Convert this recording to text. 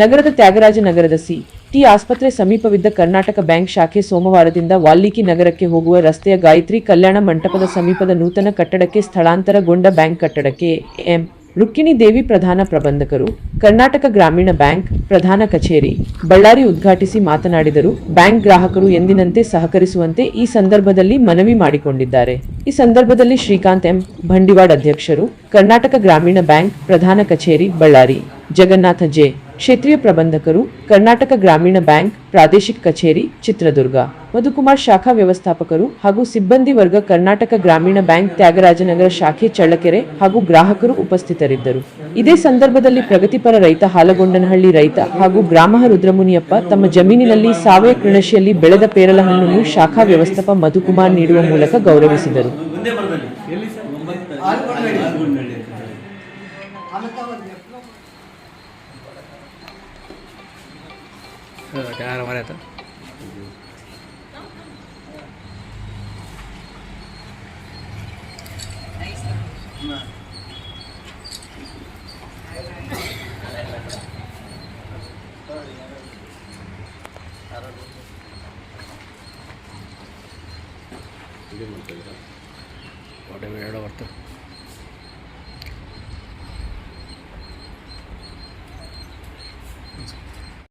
ನಗರದ ತ್ಯಾಗರಾಜ ನಗರದ C, T ಆಸ್ಪತ್ರೆ ಸಮೀಪವಿದ್ದ ಕರ್ನಾಟಕ ಬ್ಯಾಂಕ್ ಶಾಖೆ ಸೋಮವಾರದಿಂದ ವಾಲ್ಮೀಕಿ ನಗರಕ್ಕೆ ಹೋಗುವ ರಸ್ತೆಯ ಗಾಯತ್ರಿ ಕಲ್ಯಾಣ ಮಂಟಪದ ಸಮೀಪದ ನೂತನ ಕಟ್ಟಡಕ್ಕೆ ಸ್ಥಳಾಂತರಗೊಂಡ ಬ್ಯಾಂಕ್ ಕಟ್ಟಡಕ್ಕೆ ಎಂ. ರುಕ್ಕಿಣಿ ದೇವಿ ಪ್ರಧಾನ ಪ್ರಬಂಧಕರು, ಕರ್ನಾಟಕ ಗ್ರಾಮೀಣ ಬ್ಯಾಂಕ್ ಪ್ರಧಾನ ಕಚೇರಿ ಬಳ್ಳಾರಿ ಉದ್ಘಾಟಿಸಿ ಮಾತನಾಡಿದರು. ಬ್ಯಾಂಕ್ ಗ್ರಾಹಕರು ಎಂದಿನಂತೆ ಸಹಕರಿಸುವಂತೆ ಈ ಸಂದರ್ಭದಲ್ಲಿ ಮನವಿ ಮಾಡಿಕೊಂಡಿದ್ದಾರೆ. ಈ ಸಂದರ್ಭದಲ್ಲಿ ಶ್ರೀಕಾಂತ್ ಎಂ. ಭಂಡಿವಾಡ್ ಅಧ್ಯಕ್ಷರು, ಕರ್ನಾಟಕ ಗ್ರಾಮೀಣ ಬ್ಯಾಂಕ್ ಪ್ರಧಾನ ಕಚೇರಿ ಬಳ್ಳಾರಿ, ಜಗನ್ನಾಥ ಜೆ. ಕ್ಷೇತ್ರೀಯ ಪ್ರಬಂಧಕರು ಕರ್ನಾಟಕ ಗ್ರಾಮೀಣ ಬ್ಯಾಂಕ್ ಪ್ರಾದೇಶಿಕ ಕಚೇರಿ ಚಿತ್ರದುರ್ಗ. ಮಧುಕುಮಾರ್ ಶಾಖಾ ವ್ಯವಸ್ಥಾಪಕರು ಹಾಗೂ ಸಿಬ್ಬಂದಿ ವರ್ಗ ಕರ್ನಾಟಕ ಗ್ರಾಮೀಣ ಬ್ಯಾಂಕ್ ತ್ಯಾಗರಾಜನಗರ ಶಾಖೆ ಚಳ್ಳಕೆರೆ ಹಾಗೂ ಗ್ರಾಹಕರು ಉಪಸ್ಥಿತರಿದ್ದರು. ಇದೇ ಸಂದರ್ಭದಲ್ಲಿ ಪ್ರಗತಿಪರ ರೈತ ಹಾಲಗೊಂಡನಹಳ್ಳಿ ರೈತ ಹಾಗೂ ಗ್ರಾಮ ರುದ್ರಮುನಿಯಪ್ಪ ತಮ್ಮ ಜಮೀನಿನಲ್ಲಿ ಸಾವಯವ ಕೃಷಿಯಲ್ಲಿ ಬೆಳೆದ ಪೇರಲ ಹಣ್ಣನ್ನು ಶಾಖಾ ವ್ಯವಸ್ಥಾಪ ಮಧುಕುಮಾರ್ ನೀಡುವ ಮೂಲಕ ಗೌರವಿಸಿದರು. ಮುಂದೆ ಬರದಲ್ಲಿ ಎಲ್ಲಿ ಸರ್ ಆಲ್ಗೊಂಡಳ್ಳಿ चार